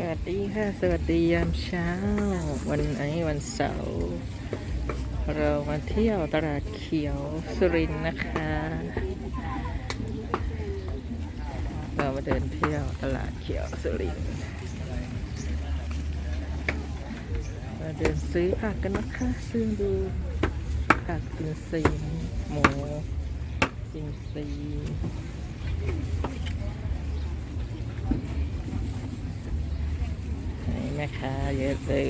สวัสดีค่ะ สวัสดียามเช้า วันนี้วันเสาร์เรามาเที่ยวตลาดเขียวสุรินทร์นะคะ เรามาเดินเที่ยวตลาดเขียวสุรินทร์มาเดินซื้อผักกันนะคะ ซื้อดูผักกินซีหมูกินซีย์นี่ แม่ค้าเยอะเลย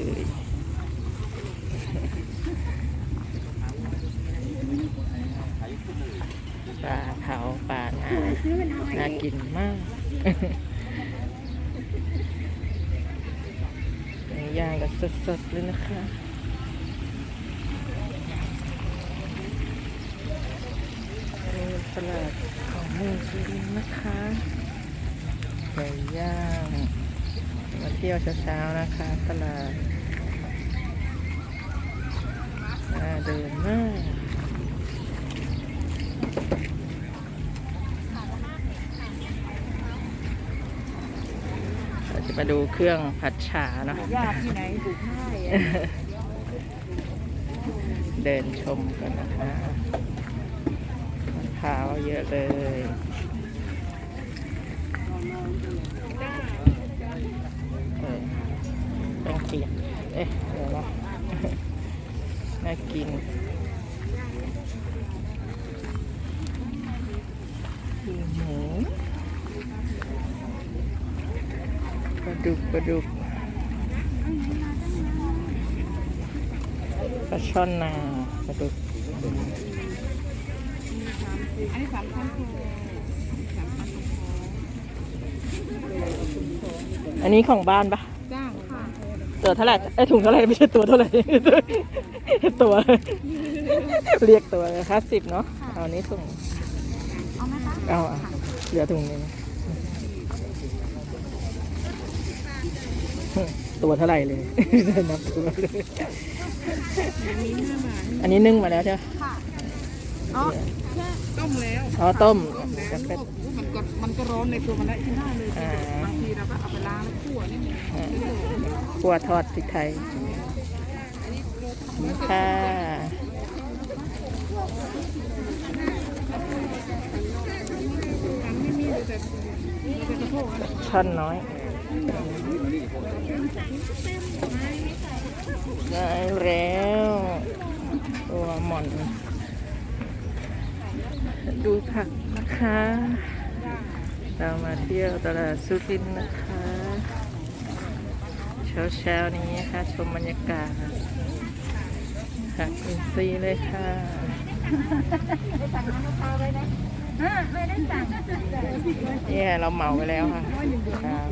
ปลาเผาปลาหนาน่ากินมากย่างกันสดๆเลยนะคะนี่ตลาดของเมืองสุรินทร์นะคะไก่ย่าง มาเที่ยวเช้าๆนะคะ ตลาดน่าเดินมากเราจะมาดูเครื่องผัดฉาเนาะยากที่ไหนดูง่ายอะเดินชมกันนะคะมะพร้าวเยอะเลยเออ ต้องเปียนเอ๊ะเดี๋ยวนะน่ากินหมูปลาดุกปลาดุกปลาช่อนนาปลาดุกอันนี้สามชั้นคอสา ออันนี้ของบ้านปะจ้างค่ะตัวเท่าไหร่ไอยถุงเท่าไหร่ไม่ใช่ตัวเท่าไหร่ ตัว เรียกตัวห้าสิบเนาะเอาอันนี้ถุงเอาไหมคะเอาอะเหลือถุงนึงตัวเท่าไหร่เลยนับตัวเลยมีห้าบาทอันนี้นึ่งมาแล้วใช่ไหมค่ะอ๋อแค่ต้มแล้วอ๋อต้ม ต้มแล้วจะเป็นมันก็มันก็ร้อนในตัวมันแล้วกินได้เลยอ่า บางทีเราก็เอาไปล้างแล้วคั่วนี่มันอ่าขัวทอดพริกไทยค่ะทั้งไม่มีเลยแต่มีแต่กระโปงอะช่อนน้อยได้แล้วตัวหม่อน ดูผักนะคะ เรามาเที่ยวตลาดสุรินทร์นะคะ เช้าเช้าๆนี้นะคะชมบรรยากาศผักอินทรีย์เลยค่ะเนี่ยเราเหมาไปแล้วค่ะครับ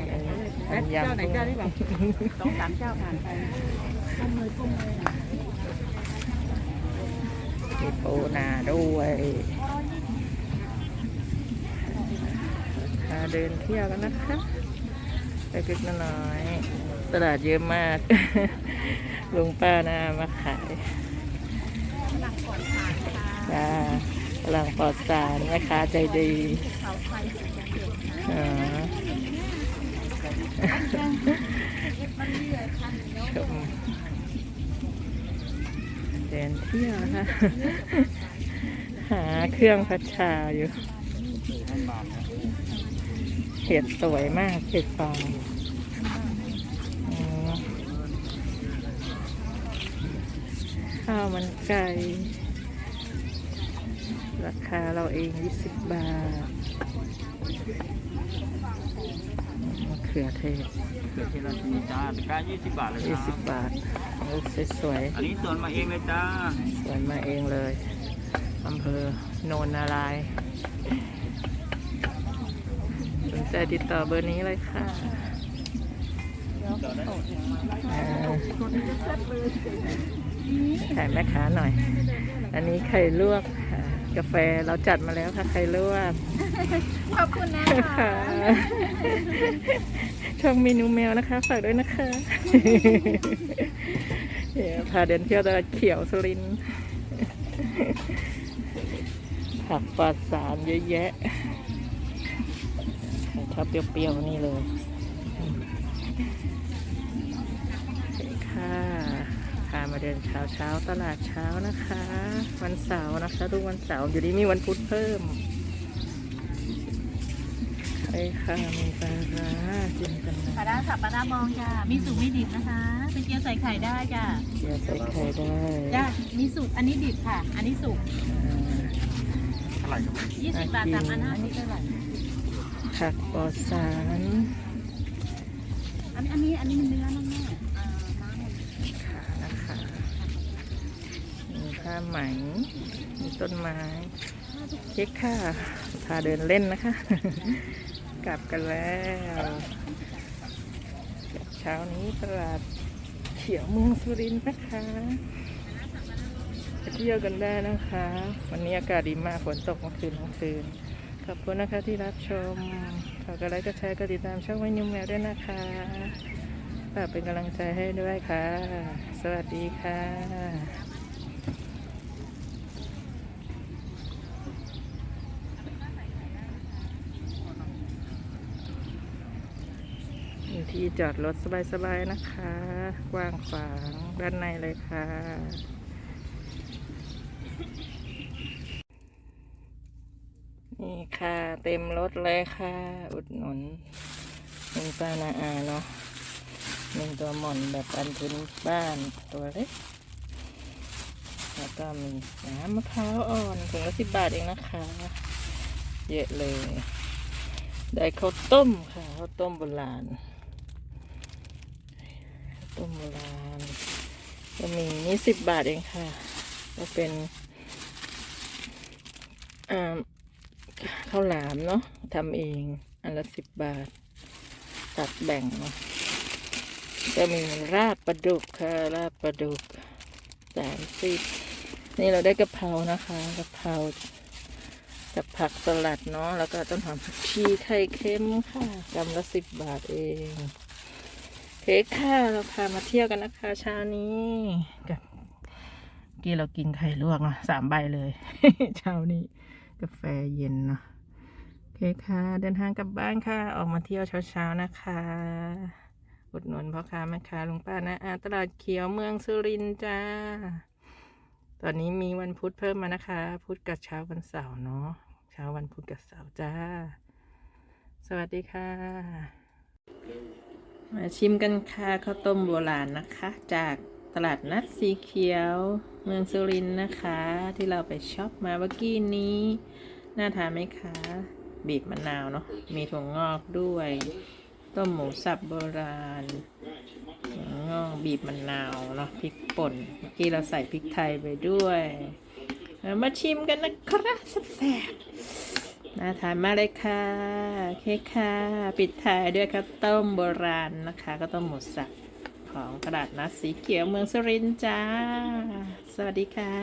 อันนี้อันเจ้าไหนยำเจ้าที่แบบสองสามเจ้าผ่านไปก้มเลยก้มเลยมีปูนาด้วยพา เดินเที่ยวกันนะคะ ไปกินน้อย ตลาดเยอะมากลุงป้านามาขายจ้ากำลังปลอดสารแม่ค้าใจดีชมเดินเที่ยวนะคะหาเครื่องพัชชาอยู่ เห็ดสวยมากเห็ดฟางอืมข้าวมันไก่ราคาเราเอง 20 บาทมะเขือเทศเกิดที่ราชนีจ้าตะกร้ายี่สิบบาทเลยครับ 20 บาทลูกสวยอันนี้สวนมาเองเลยจ้าๆสวยมาเองเลยอำเภอโนนนารายณ์สน ใจติดต่อเบอร์นี้เลยค่ะอ่าขายแม่ค้าหน่อย อันนี้ไข่ลวกค่ะกาแฟเราจัดมาแล้วค่ะไข่ลวก ขอบคุณนะค่ะช่องเมนูแมวนะคะ ฝากด้วยนะคะเดี๋ยวพาเดินเที่ยวตลาดเขียวสุรินทร์ผักปลอดสารเยอะแยะ ถ้าเปรี้ยวๆนี่เลยค่ะพามาเดินเช้าเช้าตลาดเช้านะคะ วันเสาร์นะคะทุกวันเสาร์อยู่ดีมีวันพุธเพิ่มใช่ค่ะมีปลาจิ้มกันนะปลาดาสับปลาดามองจ้ามีสุกไม่ดิบนะคะเป็นเกี๊ยวใส่ไข่ได้จ้าเกี๊ยวใส่ไข่ได้จ้ามีสุกอันนี้ดิบค่ะ อันนี้สุกเท่าไหร่ครับยี่สิบบาทจากาอันนี้เท่าไหร่ ผักปลอดสารอันนี้อันนี้อันนี้มันเนื้อนั่นแม่อ่าน้ำมันขานะคะมีผ้าไหมมีต้นไม้เค้กค่ะพาเดินเล่นนะคะ กลับกันแล้วเช้านี้ตลาดเขียวเมืองสุรินทร์นะคะไปเที่ยวกันได้นะคะ วันนี้อากาศดีมากฝนตกเมื่อคืนทั้งคืน ขอบคุณนะคะที่รับชมฝากกดไลค์กดแชร์กดติดตามช่องว้นิวแมวด้วยนะคะฝากเป็นกำลังใจให้ด้วยค่ะ สวัสดีค่ะที่จอดรถสบายๆนะคะ กว้างขวางด้านในเลยค่ะ นี่ค่ะ เต็มรถเลยค่ะ อุดหนุนหนึ่งปลานาอาเนาะหนึ่งตัวหม่อนแบบอันพื้นบ้านตัวเล็กแล้วก็มีน้ำมะพร้าวอ่อนถุงละสิบบาทเองนะคะ เยอะเลย ได้ข้าวต้มค่ะข้าวต้มโบราณต้มโบราณก็มีนี่สิบบาทเองค่ะ ก็เป็นอ่า ข้าวหลามเนาะทำเอง อันละสิบบาท ตัดแบ่งเนาะก็มีราบปลาดุกค่ะราบปลาดุกสามสิบนี่เราได้กะเพรานะคะกะเพรากับผักสลัดเนาะแล้วก็ต้นหอมผักชีไข่เค็มค่ะกำละสิบบาทเองเค้กค่ะเราพามาเที่ยวกันนะคะเช้านี้กับเมื่อกี้เรากินไข่ลวกเนาะสามใบเลย เช้านี้กาแฟเย็นเนาะ เคค่ะ เดินทางกลับบ้านค่ะ ออกมาเที่ยวเช้าๆนะคะอุดหนุนพ่อค้าแม่ค้าลุงป้านะอาตลาดเขียวเมืองสุรินทร์จ้า ตอนนี้มีวันพุธเพิ่มมานะคะ พุธกับเช้าวันเสาร์เนาะ เช้าวันพุธกับเสาร์จ้า สวัสดีค่ะ มาชิมกันค่ะข้าวต้มโบราณนะคะ จากตลาดนัดสีเขียว เมืองสุรินทร์นะคะ ที่เราไปช็อปมาเมื่อกี้นี้ น่าทานไหมคะ บีบมะนาวเนาะมีถั่วงอกด้วย ต้มหมูสับโบราณถั่วงอกบีบมะนาวเนาะพริกป่นเมื่อกี้เราใส่พริกไทยไปด้วยมาชิมกันนะครับแซ่บน่าทานมากเลยค่ะโอเคค่ะ ปิดท้ายด้วยข้าวต้มโบราณนะคะข้าวต้มหมูสับของตลาดนัดสีเขียวเมืองสุรินทร์จ้า สวัสดีค่ะ